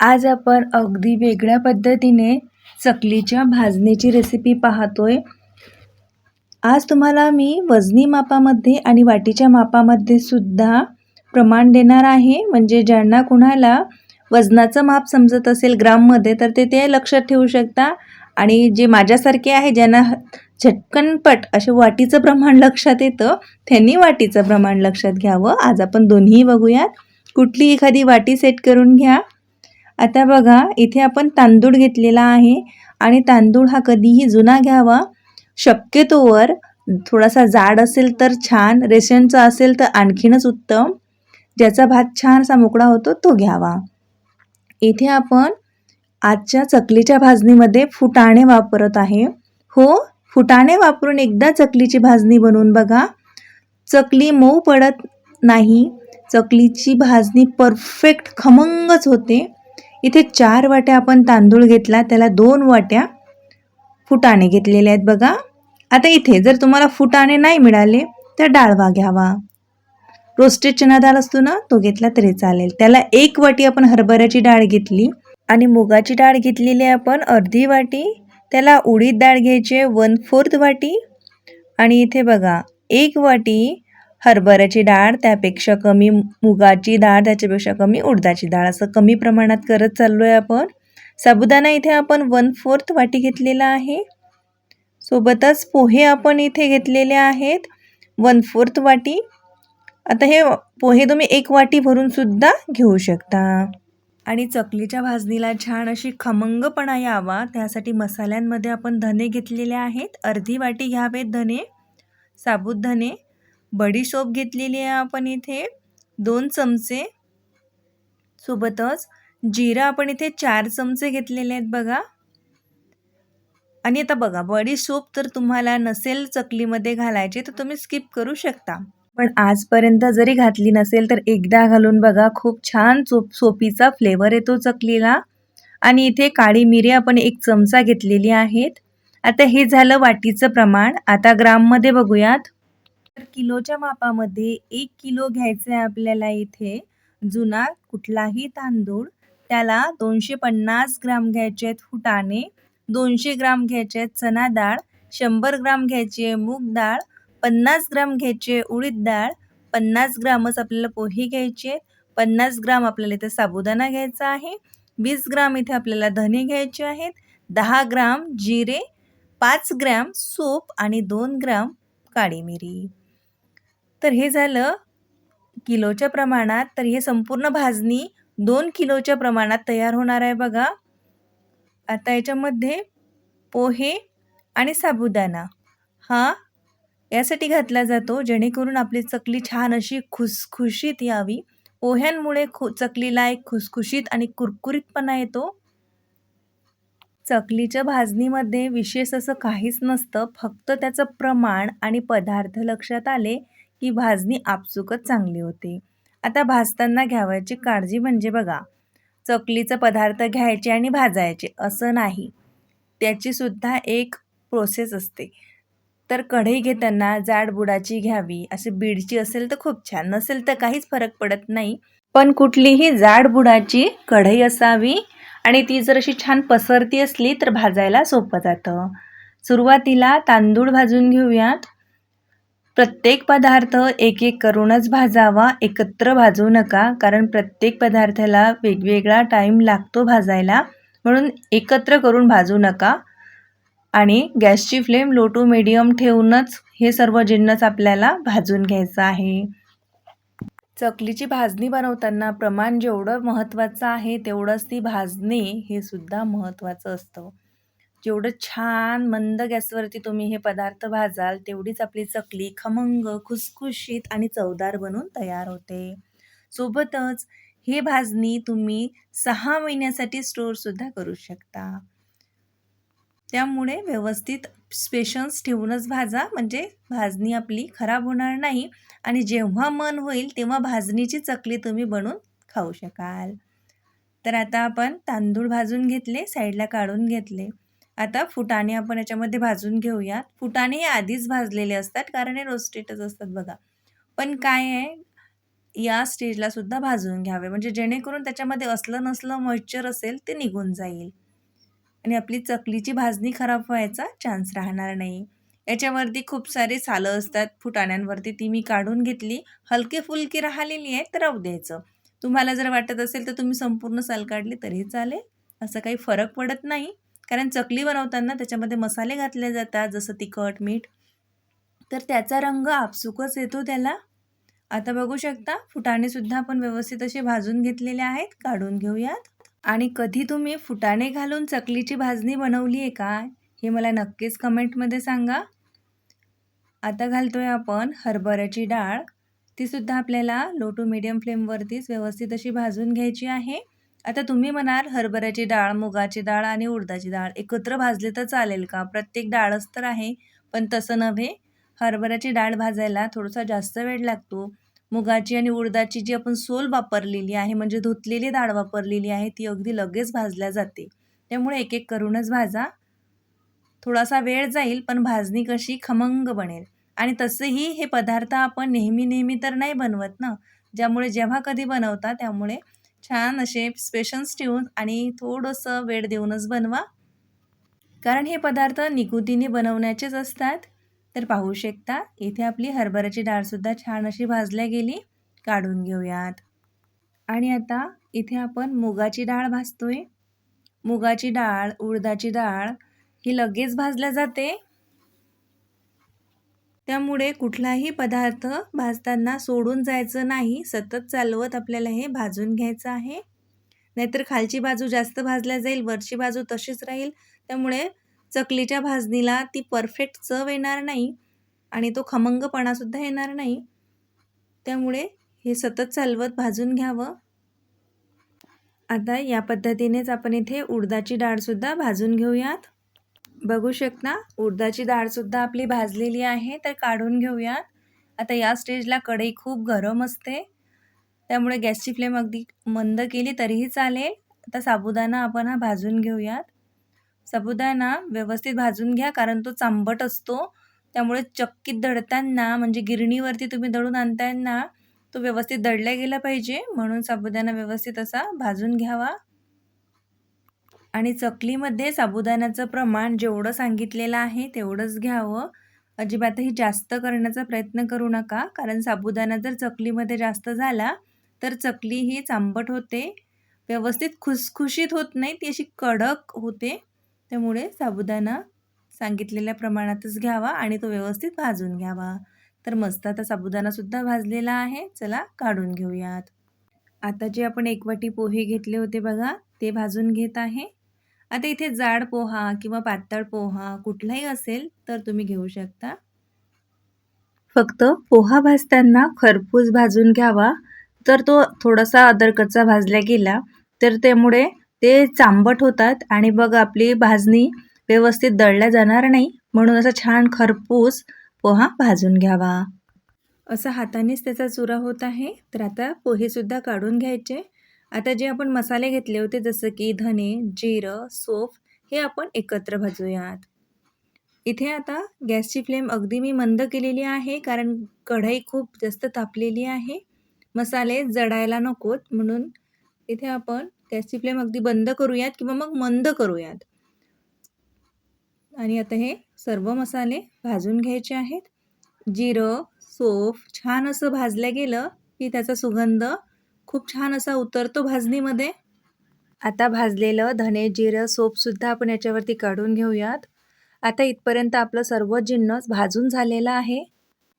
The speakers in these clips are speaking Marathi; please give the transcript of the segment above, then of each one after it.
आज आपण अगदी वेगळ्या पद्धतीने चकलीच्या भाजणीची रेसिपी पाहतोय. आज तुम्हाला मी वजनी मापामध्ये आणि वाटीच्या मापामध्ये सुद्धा प्रमाण देणार आहे. म्हणजे ज्यांना कुणाला वजनाचं माप समजत असेल ग्राममध्ये तर ते ते लक्षात ठेवू शकता. आणि जे माझ्यासारखे आहे ज्यांना झटकनपट असे वाटीचं प्रमाण लक्षात येतं त्यांनी वाटीचं प्रमाण लक्षात घ्यावं. आज आपण दोन्ही बघूयात. कुठली एखादी वाटी सेट करून घ्या. आता बघा इथे आपण तांदूळ घेतलेला आहे आणि तांदूळ हा कधीही जुना घ्यावा. शक्यतोवर थोडासा जाड असेल तर छान रेशनचा असेल तर आणखीनच उत्तम. ज्याचा भात छानसा मोकळा होतो तो घ्यावा. इथे आपण आजच्या चकलीच्या भाजणीमध्ये फुटाणे वापरत आहे. हो फुटाणे वापरून एकदा चकलीची भाजणी बनवून बघा. चकली मऊ पडत नाही. चकलीची भाजणी परफेक्ट खमंगच होते. इथे चार वाट्या आपण तांदूळ घेतला त्याला दोन वाट्या फुटाणे घेतलेले आहेत बघा. आता इथे जर तुम्हाला फुटाणे नाही मिळाले तर डाळवा घ्यावा. रोस्टेड चना डाळ असतो ना तो घेतला तरी चालेल. त्याला एक वाटी आपण हरभऱ्याची डाळ घेतली आणि मुगाची डाळ घेतलेली आहे आपण अर्धी वाटी. त्याला उडीद डाळ घ्यायची आहे वन फोर्थ वाटी. आणि इथे बघा एक वाटी हरभऱ्याची डाळ त्यापेक्षा कमी मुगाची डाळ त्याच्यापेक्षा कमी उडदाची डाळ असं कमी प्रमाणात करत चाललो आहे आपण. साबुदाणा इथे आपण वन फोर्थ वाटी घेतलेला आहे. सोबतच पोहे आपण इथे घेतलेले आहेत. वन फोर्थ वाटी. आता हे पोहे तुम्ही एक वाटी भरून सुद्धा घेऊ शकता. आणि चकलीच्या भाजणीला छान अशी खमंगपणा यावा. त्यासाठी मसाल्यांमध्ये आपण धने घेतलेले आहेत. अर्धी वाटी घ्यावेत धने. साबुत धने. बडीशोप घेतलेली आहे आपण इथे. दोन चमचे सोबतच जिरा आपण इथे चार चमचे घेतलेले आहेत बघा. आणि आता बघा बडीशोप तर तुम्हाला नसेल चकलीमध्ये घालायची तर तुम्ही स्किप करू शकता. पण आजपर्यंत जरी घातली नसेल तर एकदा घालून बघा खूप छान सोप सोपीचा फ्लेवर येतो चकलीला. आणि इथे काळी मिरी आपण एक चमचा घेतलेली आहेत. आता हे झालं वाटीचं प्रमाण. आता ग्राममध्ये बघूयात. तर किलोच्या मापामध्ये एक किलो घ्यायचं आहे आपल्याला इथे. जुना कुठलाही तांदूळ त्याला दोनशे पन्नास ग्राम घ्यायचे आहेत फुटाणे दोनशे ग्राम घ्यायचे आहेत चना डाळ शंभर ग्राम घ्यायची आहे मूग डाळ पन्नास ग्राम घ्यायचे उडीद डाळ पन्नास ग्रामच आपल्याला पोहे घ्यायचे पन्नास ग्राम आपल्याला इथे साबुदाणा घ्यायचा आहे वीस ग्राम इथे आपल्याला धने घ्यायचे आहेत दहा ग्राम जिरे पाच ग्रॅम सोप आणि दोन ग्राम काळी मिरी. तर हे झालं किलोच्या प्रमाणात तर हे संपूर्ण भाजणी दोन किलोच्या प्रमाणात तयार होणार आहे बघा. आता याच्यामध्ये पोहे आणि साबुदाणा. हा यासाठी घातला जातो जेणेकरून आपली चकली छान अशी खुसखुशीत यावी. पोह्यांमुळे खु चकलीला एक खुसखुशीत आणि कुरकुरीतपणा येतो. चकलीच्या भाजणीमध्ये विशेष असं काहीच नसतं फक्त त्याचं प्रमाण आणि पदार्थ लक्षात आले की भाजणी आपसुकच चांगली होते. आता भाजताना घ्यावायची काळजी म्हणजे बघा चकलीचं पदार्थ घ्यायचे आणि भाजायचे असं नाही. त्याचीसुद्धा एक प्रोसेस असते. तर कढई घेताना जाडबुडाची घ्यावी अशी बीडची असेल तर खूप छान नसेल तर काहीच फरक पडत नाही. पण कुठलीही जाडबुडाची कढई असावी आणि ती जर अशी छान पसरती असली तर भाजायला सोपं जातं. सुरुवातीला तांदूळ भाजून घेऊयात. प्रत्येक पदार्थ एक एक करूनच भाजावा एकत्र भाजू नका कारण प्रत्येक पदार्थाला वेगवेगळा टाईम लागतो भाजायला. म्हणून एकत्र करून भाजू नका. आणि गॅसची फ्लेम लो टू मिडियम ठेवूनच हे सर्व जिन्नस आपल्याला भाजून घ्यायचं आहे. चकलीची भाजणी बनवताना प्रमाण जेवढं महत्त्वाचं आहे तेवढंच ती भाजणे हे सुद्धा महत्त्वाचं असतं. जेवढं छान मंद गॅसवरती तुम्ही हे पदार्थ भाजाल तेवढीच आपली चकली खमंग खुसखुशीत आणि चवदार बनून तयार होते. सोबतच हे भाजणी तुम्ही सहा महिन्यासाठी स्टोअरसुद्धा करू शकता. त्यामुळे व्यवस्थित स्पेशन्स ठेवूनच भाजा म्हणजे भाजणी आपली खराब होणार नाही आणि जेव्हा मन होईल तेव्हा भाजणीची चकली तुम्ही बनवून खाऊ शकाल. तर आता आपण तांदूळ भाजून घेतले साईडला काढून घेतले. आता फुटाणे आपण याच्यामध्ये भाजून घेऊयात. फुटाणे हे आधीच भाजलेले असतात कारण हे रोस्टेटच असतात बघा. पण काय आहे? या स्टेजला सुद्धा भाजून घ्यावे. म्हणजे जेणेकरून त्याच्यामध्ये असलं नसलं मॉइश्चर असेल ते निघून जाईल. आणि आपली चकलीची भाजणी खराब व्हायचा चान्स राहणार नाही. याच्यावरती खूप सारे सालं असतात. फुटाण्यांवरती ती मी काढून घेतली. हलके फुलकी राहिलेली आहे तर राहू द्यायचं. तुम्हाला जर वाटत असेल तर तुम्ही संपूर्ण साल काढली तरीही चालेल. असं काही फरक पडत नाही. कारण चकली बनवताना त्याच्यामध्ये मसाले घातले जातात जसं तिखट मीठ. तर त्याचा रंग आपसुकच येतो त्याला. आता बघू शकता फुटाणेसुद्धा आपण व्यवस्थित असे भाजून घेतलेले आहेत काढून घेऊयात. आणि कधी तुम्ही फुटाणे घालून चकलीची भाजणी बनवली आहे का हे मला नक्कीच कमेंटमध्ये सांगा. आता घालतोय आपण हरभऱ्याची डाळ. तीसुद्धा आपल्याला लो टू मिडियम फ्लेमवरतीच व्यवस्थित अशी भाजून घ्यायची आहे. आता तुम्ही म्हणाल हरभऱ्याची डाळ मुगाची डाळ आणि उडदाची डाळ एकत्र भाजले तर चालेल का? प्रत्येक डाळच तर आहे पण तसं नव्हे. हरभऱ्याची डाळ भाजायला थोडासा जास्त वेळ लागतो. मुगाची आणि उडदाची जी आपण सोल वापरलेली आहे म्हणजे धुतलेली डाळ वापरलेली आहे ती अगदी लगेच भाजल्या जाते. त्यामुळे एक एक करूनच भाजा. थोडासा वेळ जाईल पण भाजणी कशी खमंग बनेल. आणि तसेही हे पदार्थ आपण नेहमी नेहमी तर नाही बनवत ना? ज्यामुळे जेव्हा कधी बनवता त्यामुळे छान असे स्पेशन्स ठेवून आणि थोडंसं वेळ देऊनच बनवा. कारण हे पदार्थ निकुतीने बनवण्याचेच असतात. तर पाहू शकता इथे आपली हरभऱ्याची डाळसुद्धा छान अशी भाजल्या गेली. काढून घेऊयात. आणि आता इथे आपण मुगाची डाळ भाजतोय. मुगाची डाळ उडदाची डाळ ही लगेच भाजल्या जाते. त्यामुळे कुठलाही पदार्थ भाजताना सोडून जायचं नाही सतत चालवत आपल्याला हे भाजून घ्यायचं आहे. नाहीतर खालची बाजू जास्त भाजल्या जाईल वरची बाजू तशीच राहील. त्यामुळे चकलीच्या भाजणीला ती परफेक्ट चव येणार नाही आणि तो खमंगपणासुद्धा येणार नाही. त्यामुळे हे सतत चालवत भाजून घ्यावं. आता या पद्धतीनेच आपण इथे उडदाची डाळसुद्धा भाजून घेऊयात. बघू शकता. उडदाची डाळसुद्धा आपली भाजलेली आहे तर काढून घेऊयात. आता या स्टेजला कढई खूप गरम असते. त्यामुळे गॅसची फ्लेम अगदी मंद केली तरीही चालेल. आता साबुदाणा आपण हा भाजून घेऊयात. साबुदाणा व्यवस्थित भाजून घ्या कारण तो चांबट असतो. त्यामुळे चक्कीत दळताना म्हणजे गिरणीवरती तुम्ही दळून आणताना तो व्यवस्थित दळला गेला पाहिजे. म्हणून साबुदाणा व्यवस्थित असा भाजून घ्यावा. आणि चकलीमध्ये साबुदाण्याचं प्रमाण जेवढं सांगितलेलं आहे तेवढंच घ्यावं. अजिबातही जास्त करण्याचा प्रयत्न करू नका. कारण साबुदाणा जर चकलीमध्ये जास्त झाला तर चकली ही चांबट होते. व्यवस्थित खुसखुशीत होत नाही ती अशी कडक होते. त्यामुळे साबुदाणा सांगितलेल्या प्रमाणातच घ्यावा आणि तो व्यवस्थित भाजून घ्यावा. तर मस्त आता साबुदाणासुद्धा भाजलेला आहे. चला काढून घेऊयात. आता जे आपण एक वाटी पोहे घेतले होते बघा ते भाजून घेत आहे. आता इथे जाड पोहा किंवा पातळ पोहा कुठलाही असेल तर तुम्ही घेऊ शकता. फक्त पोहा भाजताना खरपूस भाजून घ्यावा. तर तो थोडासा अदरकच्चा भाजला गेला तर त्यामुळे ते चांबट होतात आणि बघ आपली भाजणी व्यवस्थित दळल्या जाणार नाही. म्हणून असा छान खरपूस पोहा भाजून घ्यावा. असं हातानेच त्याचा चुरा होत आहे. तर आता पोहेसुद्धा काढून घ्यायचे. आता जे आपण मसाले घेतले होते जसं की धने जिरं सोफ हे आपण एकत्र भाजूयात. इथे आता गॅसची फ्लेम अगदी मी मंद केलेली आहे कारण कढई खूप जास्त तापलेली आहे. मसाले जडायला नकोत म्हणून इथे आपण गॅसची फ्लेम अगदी बंद करूयात किंवा मग मंद करूयात. आणि आता हे सर्व मसाले भाजून घ्यायचे आहेत. जिरं सोफ छान असं भाजलं गेलं की त्याचा सुगंध खूप छान असा उतरतो भाजणीमध्ये. आता भाजलेलं धने जिरं सोपसुद्धा आपण याच्यावरती काढून घेऊयात. आता इथपर्यंत आपलं सर्व जिन्नस भाजून झालेलं आहे.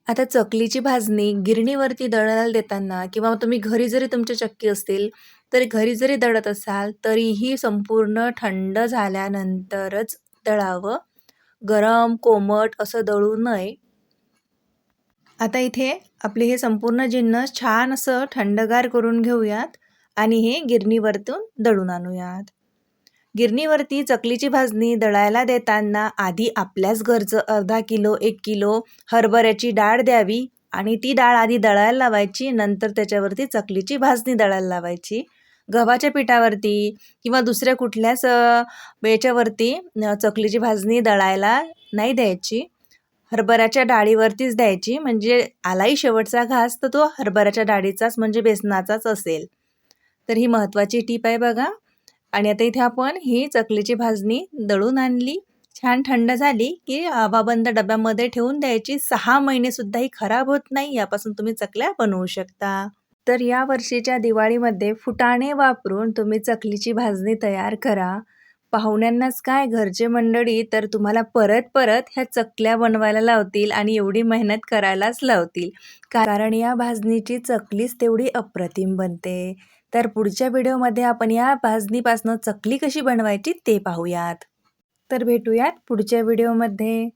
आता चकलीची भाजणी गिरणीवरती दळायला देताना किंवा तुम्ही घरी जरी तुमच्या चक्की असतील तरी घरी जरी दळत असाल तरीही संपूर्ण थंड झाल्यानंतरच दळावं. गरम कोमट असं दळू नये. आता इथे आपले हे संपूर्ण जिन्नस छान असं थंडगार करून घेऊयात आणि हे गिरणीवरतून दळून आणूयात. गिरणीवरती चकलीची भाजणी दळायला देताना आधी आपल्याच घरचं अर्धा किलो एक किलो हरभऱ्याची डाळ द्यावी आणि ती डाळ आधी दळायला लावायची नंतर त्याच्यावरती चकलीची भाजणी दळायला लावायची. गव्हाच्या पिठावरती किंवा दुसऱ्या कुठल्याच याच्यावरती चकलीची भाजणी दळायला नाही द्यायची. हरभऱ्याच्या डाळीवरतीच द्यायची. म्हणजे आलाही शेवटचा घास तर तो हरभऱ्याच्या डाळीचाच म्हणजे बेसनाचाच असेल. तर ही महत्त्वाची टीप आहे बघा. आणि आता इथे आपण ही चकलीची भाजणी दळून आणली. छान थंड झाली की हवाबंद डब्यामध्ये ठेवून द्यायची. सहा महिनेसुद्धा ही खराब होत नाही यापासून तुम्ही चकल्या बनवू शकता. तर या वर्षीच्या दिवाळीमध्ये फुटाणे वापरून तुम्ही चकलीची भाजणी तयार करा. पाहुण्यांनाच काय घरचे मंडळी तर तुम्हाला परत परत ह्या चकल्या बनवायला लावतील आणि एवढी मेहनत करायलाच लावतील. कारण या भाजणीची चकलीच तेवढी अप्रतिम बनते. तर पुढच्या व्हिडिओमध्ये आपण या भाजणीपासनं चकली कशी बनवायची ते पाहूयात. तर भेटूयात पुढच्या व्हिडिओमध्ये.